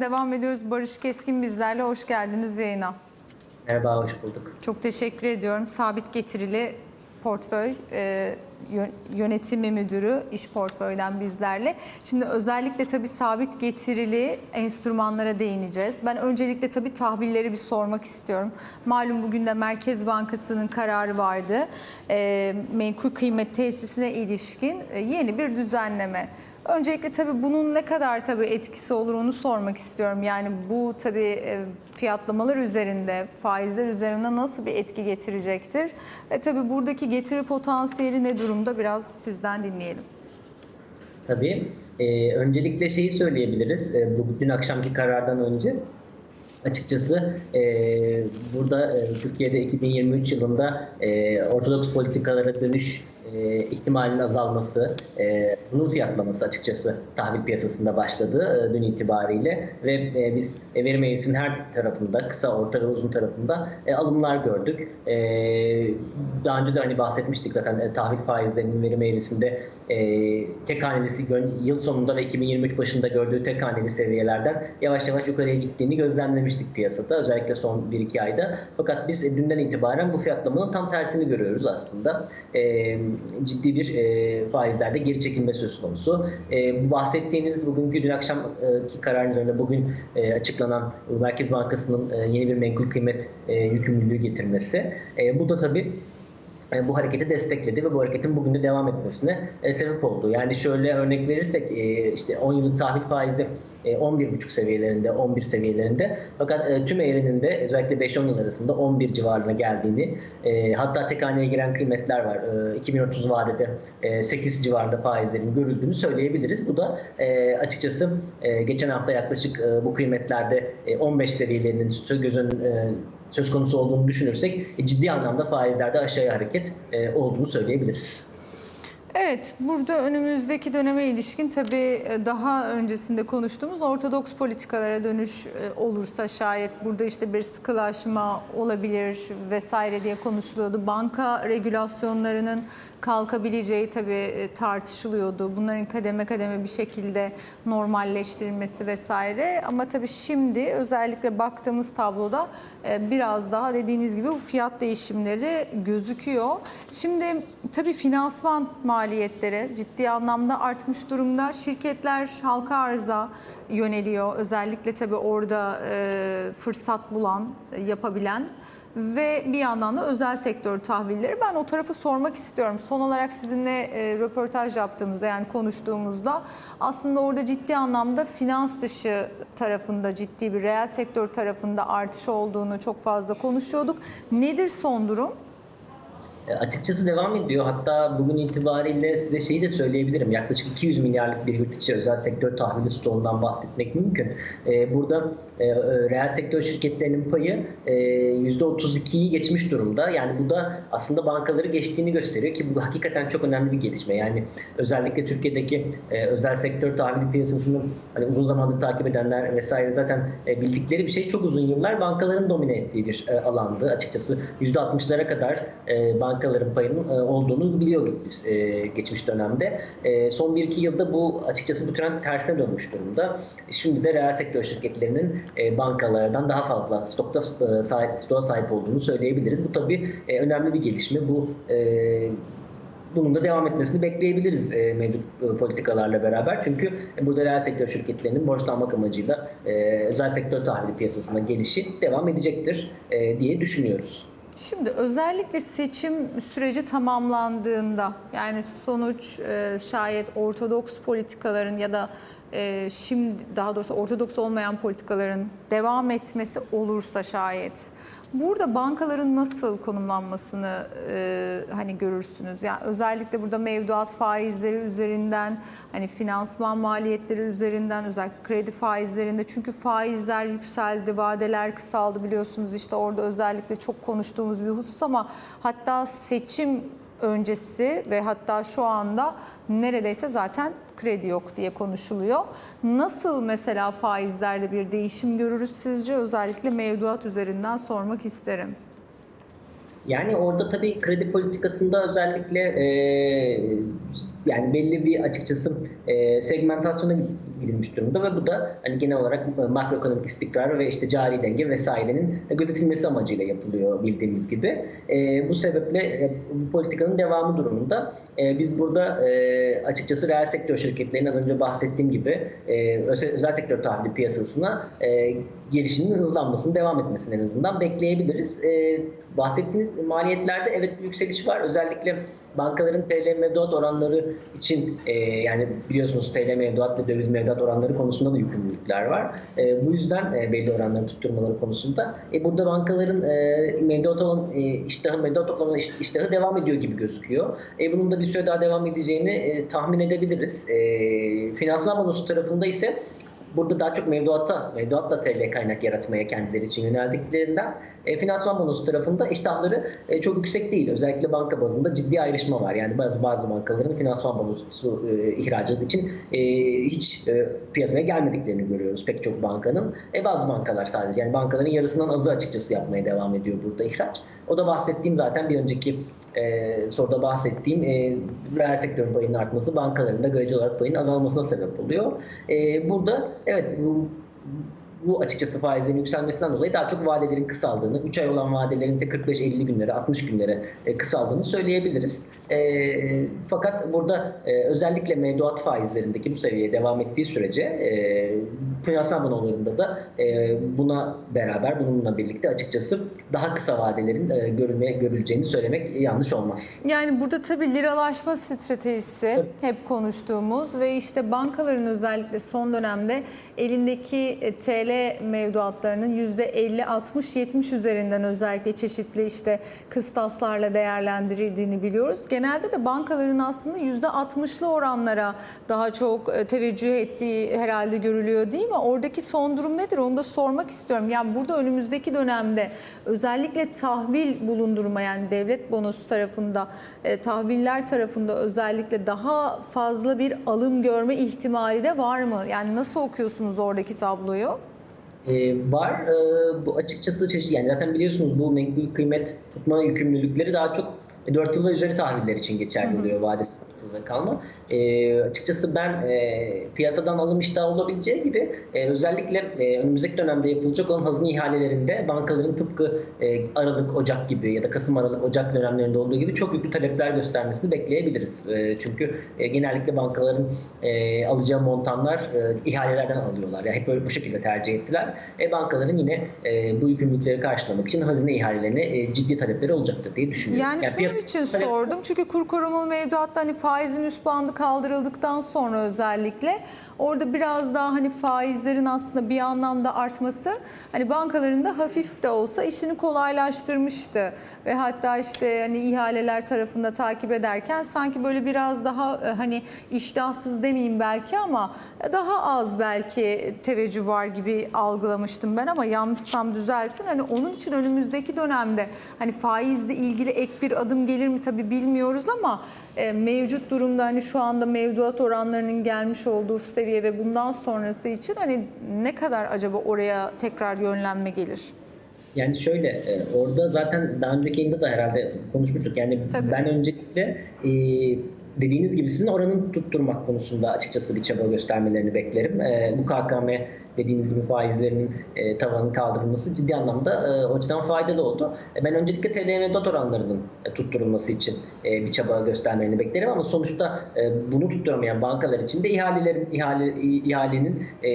Devam ediyoruz. Barış Keskin bizlerle. Hoş geldiniz yayına. Merhaba, hoş bulduk. Çok teşekkür ediyorum. Sabit getirili portföy e, yö- yönetimi müdürü iş portföyden bizlerle. Şimdi özellikle tabii sabit getirili enstrümanlara değineceğiz. Ben öncelikle tabii tahvilleri bir sormak istiyorum. Malum bugün de Merkez Bankası'nın kararı vardı. E, menkul kıymet tesisine ilişkin e, yeni bir düzenleme. Öncelikle tabii bunun ne kadar tabii etkisi olur onu sormak istiyorum. Yani bu tabii e, fiyatlamalar üzerinde, faizler üzerinde nasıl bir etki getirecektir? Ve tabii buradaki getiri potansiyeli ne durumda biraz sizden dinleyelim. Tabii. Ee, öncelikle şeyi söyleyebiliriz. Ee, bu dün akşamki karardan önce açıkçası e, burada e, Türkiye'de 2023 yılında e, ortodoks politikalara dönüş e, azalması, e, bunun fiyatlaması açıkçası tahvil piyasasında başladı e, dün itibariyle ve e, biz e, veri her tarafında, kısa, orta ve uzun tarafında alımlar gördük. Daha önce de hani bahsetmiştik zaten tahvil faizlerinin veri meclisinde tek hanelisi yıl sonunda ve 2023 başında gördüğü tek haneli seviyelerden yavaş yavaş yukarıya gittiğini gözlemlemiştik piyasada özellikle son 1-2 ayda. Fakat biz dünden itibaren bu fiyatlamanın tam tersini görüyoruz aslında. E, ciddi bir e, faizlerde geri çekilme söz konusu. E, bahsettiğiniz bugünkü dün akşamki kararın üzerine bugün e, açıklanan Merkez Bankası'nın e, yeni bir menkul kıymet e, yükümlülüğü getirmesi. E, bu da tabii bu hareketi destekledi ve bu hareketin bugün de devam etmesine e, sebep oldu. Yani şöyle örnek verirsek e, işte 10 yıllık tahvil faizi e, 11,5 seviyelerinde, 11 seviyelerinde fakat e, tüm evreninde özellikle 5-10 yıl arasında 11 civarına geldiğini e, hatta tek haneye giren kıymetler var. E, 2030 vadede e, 8 civarında faizlerin görüldüğünü söyleyebiliriz. Bu da e, açıkçası e, geçen hafta yaklaşık e, bu kıymetlerde e, 15 seviyelerinin göz önün- e, söz konusu olduğunu düşünürsek e, ciddi anlamda faizlerde aşağıya hareket e, olduğunu söyleyebiliriz. Evet, burada önümüzdeki döneme ilişkin tabii e, daha öncesinde konuştuğumuz ortodoks politikalara dönüş e, olursa şayet burada işte bir sıkılaşma olabilir vesaire diye konuşuluyordu. Banka regülasyonlarının kalkabileceği tabii e, tartışılıyordu. Bunların kademe kademe bir şekilde normalleştirilmesi vesaire. Ama tabii şimdi özellikle baktığımız tabloda biraz daha dediğiniz gibi bu fiyat değişimleri gözüküyor. Şimdi tabii finansman maliyetleri ciddi anlamda artmış durumda. Şirketler halka arza yöneliyor. Özellikle tabii orada e, fırsat bulan, e, yapabilen ve bir yandan da özel sektör tahvilleri. Ben o tarafı sormak istiyorum. Son olarak sizinle e, röportaj yaptığımızda yani konuştuğumuzda aslında orada ciddi anlamda finans dışı tarafında ciddi bir reel sektör tarafında artış olduğunu çok fazla konuşuyorduk. Nedir son durum? E, Açıkçası devam ediyor. Hatta bugün itibariyle size şeyi de söyleyebilirim. Yaklaşık 200 milyarlık bir yurt içi özel sektör tahvili stoğundan bahsetmek mümkün. E, Burada e, e, reel sektör şirketlerinin payı e, %32'yi geçmiş durumda. Yani bu da aslında bankaları geçtiğini gösteriyor ki bu hakikaten çok önemli bir gelişme. Yani özellikle Türkiye'deki e, özel sektör tahvili piyasasını hani uzun zamandır takip edenler vesaire zaten bildikleri bir şey. Çok uzun yıllar bankaların domine ettiği bir alandı. Açıkçası %60'lara kadar bankaların payının olduğunu biliyorduk biz geçmiş dönemde. Son 1-2 yılda bu açıkçası bu trend tersine dönmüş durumda. Şimdi de reel sektör şirketlerinin e, bankalardan daha fazla stokta e, sahip, stoğa sahip olduğunu söyleyebiliriz. Bu tabii e, önemli bir gelişme. Bu e, bunun da devam etmesini bekleyebiliriz mevcut politikalarla beraber. Çünkü e, burada reel sektör şirketlerinin borçlanmak amacıyla özel sektör tahvili piyasasına gelişi devam edecektir diye düşünüyoruz. Şimdi özellikle seçim süreci tamamlandığında yani sonuç e, şayet ortodoks politikaların ya da e, şimdi daha doğrusu ortodoks olmayan politikaların devam etmesi olursa şayet burada bankaların nasıl konumlanmasını e, hani görürsünüz? Yani özellikle burada mevduat faizleri üzerinden hani finansman maliyetleri üzerinden özellikle kredi faizlerinde çünkü faizler yükseldi, vadeler kısaldı biliyorsunuz işte orada özellikle çok konuştuğumuz bir husus ama hatta seçim öncesi ve hatta şu anda neredeyse zaten kredi yok diye konuşuluyor. Nasıl mesela faizlerde bir değişim görürüz sizce? Özellikle mevduat üzerinden sormak isterim. Yani orada tabii kredi politikasında özellikle e, yani belli bir açıkçası e, segmentasyona gidilmiş durumda ve bu da hani genel olarak makroekonomik istikrar ve işte cari denge vesairenin gözetilmesi amacıyla yapılıyor bildiğimiz gibi. E, bu sebeple e, bu politikanın devamı durumunda e, biz burada e, açıkçası reel sektör şirketlerinin az önce bahsettiğim gibi e, özel sektör tahvili piyasasına e, gelişinin hızlanmasını, devam etmesini en azından bekleyebiliriz. E, bahsettiğiniz maliyetlerde evet bir yükseliş var. Özellikle bankaların TL mevduat oranları için e, yani biliyorsunuz TL mevduat ve döviz mevduat oranları konusunda da yükümlülükler var. E, bu yüzden e, belli oranları tutturmaları konusunda e, burada bankaların e, mevduat olan e, iştahı mevduat toplama iş- iştahı devam ediyor gibi gözüküyor. E, bunun da bir süre daha devam edeceğini e, tahmin edebiliriz. E, finansman bonosu tarafında ise Burada daha çok mevduatta, mevduatla TL kaynak yaratmaya kendileri için yöneldiklerinden e, finansman bonosu tarafında iştahları e, çok yüksek değil. Özellikle banka bazında ciddi ayrışma var. Yani bazı bazı bankaların finansman bonosu e, ihracatı için e, hiç e, piyasaya gelmediklerini görüyoruz pek çok bankanın. E, bazı bankalar sadece yani bankaların yarısından azı açıkçası yapmaya devam ediyor burada ihraç. O da bahsettiğim zaten bir önceki e, soruda bahsettiğim e, reel sektörün payının artması bankaların da göreceli olarak payının azalmasına sebep oluyor. E, burada evet bu bu açıkçası faizlerin yükselmesinden dolayı daha çok vadelerin kısaldığını, 3 ay olan vadelerin de 45-50 günlere, 60 günlere e, kısaldığını söyleyebiliriz. E, fakat burada e, özellikle mevduat faizlerindeki bu seviyeye devam ettiği sürece e, finansal bonolarında da e, buna beraber, bununla birlikte açıkçası daha kısa vadelerin e, görülmeye, görüleceğini söylemek yanlış olmaz. Yani burada tabii liralaşma stratejisi Tabii. hep konuştuğumuz ve işte bankaların özellikle son dönemde elindeki e, TL mevduatlarının %50, 60, 70 üzerinden özellikle çeşitli işte kıstaslarla değerlendirildiğini biliyoruz. Genelde de bankaların aslında %60'lı oranlara daha çok e, teveccüh ettiği herhalde görülüyor değil mi? Oradaki son durum nedir? Onu da sormak istiyorum. Yani burada önümüzdeki dönemde özellikle tahvil bulundurma yani devlet bonosu tarafında e, tahviller tarafında özellikle daha fazla bir alım görme ihtimali de var mı? Yani nasıl okuyorsunuz oradaki tabloyu? Ee, var. Ee, bu açıkçası çeşitli. Yani zaten biliyorsunuz bu menkul kıymet tutma yükümlülükleri daha çok 4 yıl ve üzeri tahviller için geçerli oluyor vadesi ve kalma. Ee, açıkçası ben e, piyasadan alım iştahı olabileceği gibi e, özellikle e, önümüzdeki dönemde yapılacak olan hazine ihalelerinde bankaların tıpkı e, Aralık, Ocak gibi ya da Kasım, Aralık, Ocak dönemlerinde olduğu gibi çok yüklü talepler göstermesini bekleyebiliriz. E, çünkü e, genellikle bankaların e, alacağı montanlar e, ihalelerden alıyorlar. Yani hep böyle bu şekilde tercih ettiler. E, bankaların yine e, bu yükümlülükleri karşılamak için hazine ihalelerine e, ciddi talepleri olacaktır diye düşünüyorum. Yani, şunun piyasa- için talep- sordum. Çünkü kur korumalı mevduatta hani faizin üst bandı kaldırıldıktan sonra özellikle orada biraz daha hani faizlerin aslında bir anlamda artması hani bankaların da hafif de olsa işini kolaylaştırmıştı. Ve hatta işte hani ihaleler tarafında takip ederken sanki böyle biraz daha e, hani iştahsız demeyeyim belki ama daha az belki teveccüh var gibi algılamıştım ben ama yanlışsam düzeltin. Hani onun için önümüzdeki dönemde hani faizle ilgili ek bir adım gelir mi tabii bilmiyoruz ama e, mevcut durumda hani şu anda mevduat oranlarının gelmiş olduğu seviye ve bundan sonrası için hani ne kadar acaba oraya tekrar yönlenme gelir? Yani şöyle e, orada zaten daha önceki yayında da herhalde konuşmuştuk. Yani Tabii. ben öncelikle e, dediğiniz gibi sizin oranın tutturmak konusunda açıkçası bir çaba göstermelerini beklerim. E, bu KKM dediğiniz gibi faizlerinin e, tavanın kaldırılması ciddi anlamda e, o açıdan faydalı oldu. E, ben öncelikle TL mevduat oranlarının e, tutturulması için e, bir çaba göstermelerini beklerim ama sonuçta e, bunu tutturamayan bankalar için de ihalelerin ihale, ihalenin e,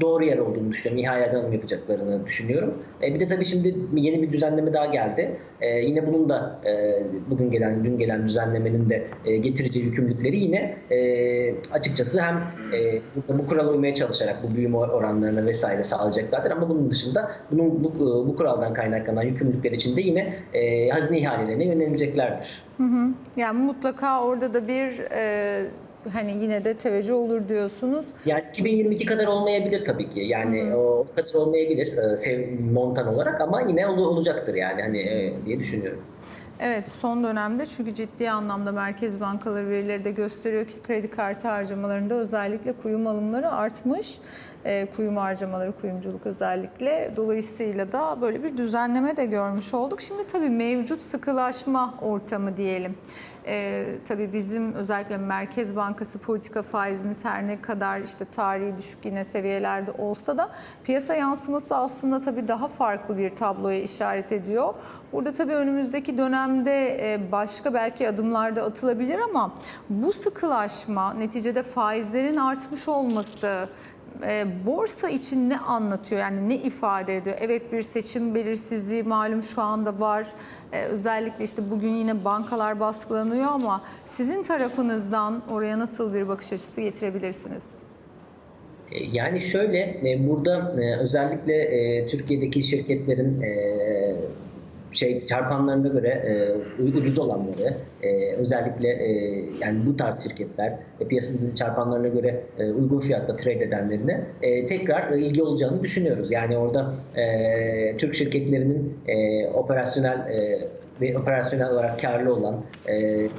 doğru yer olduğunu düşünüyorum. İhaleden alım yapacaklarını düşünüyorum. E, bir de tabii şimdi yeni bir düzenleme daha geldi. E, yine bunun da e, bugün gelen, dün gelen düzenlemenin de e, getireceği yükümlülükleri yine e, açıkçası hem e, burada bu kurala uymaya çalışarak bu büyüme oranlarına vesaire sağlayacaklardır ama bunun dışında bunun bu, bu kuraldan kaynaklanan yükümlülükler için de yine e, hazine ihalelerine yönelileceklerdir. Hı hı. Yani mutlaka orada da bir e, hani yine de teveccüh olur diyorsunuz. Yani 2022 kadar olmayabilir tabii ki. Yani o kadar olmayabilir e, montan olarak ama yine ol- olacaktır yani hani e, diye düşünüyorum. Evet son dönemde çünkü ciddi anlamda merkez bankaları verileri de gösteriyor ki kredi kartı harcamalarında özellikle kuyum alımları artmış. e, kuyum harcamaları, kuyumculuk özellikle. Dolayısıyla da böyle bir düzenleme de görmüş olduk. Şimdi tabii mevcut sıkılaşma ortamı diyelim. E, tabii bizim özellikle Merkez Bankası politika faizimiz her ne kadar işte tarihi düşük yine seviyelerde olsa da piyasa yansıması aslında tabii daha farklı bir tabloya işaret ediyor. Burada tabii önümüzdeki dönemde e, başka belki adımlar da atılabilir ama bu sıkılaşma neticede faizlerin artmış olması e, borsa için ne anlatıyor? Yani ne ifade ediyor? Evet bir seçim belirsizliği malum şu anda var. E, özellikle işte bugün yine bankalar baskılanıyor ama sizin tarafınızdan oraya nasıl bir bakış açısı getirebilirsiniz? Yani şöyle, e, burada e, özellikle e, Türkiye'deki şirketlerin şey çarpanlarına göre e, ucuz olanları, e, özellikle e, yani bu tarz şirketler e, piyasadaki çarpanlarına göre e, uygun fiyatta trade edenlerine e, tekrar e, ilgi olacağını düşünüyoruz. Yani orada e, Türk şirketlerinin e, operasyonel e, ve operasyonel olarak karlı olan, e,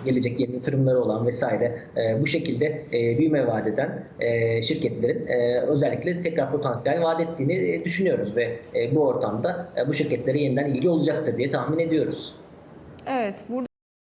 gelecek yeni yatırımları olan vesaire e, bu şekilde e, büyüme vaat eden e, şirketlerin e, özellikle tekrar potansiyel vaat ettiğini e, düşünüyoruz ve e, bu ortamda e, bu şirketlere yeniden ilgi olacaktır diye tahmin ediyoruz. Evet, burada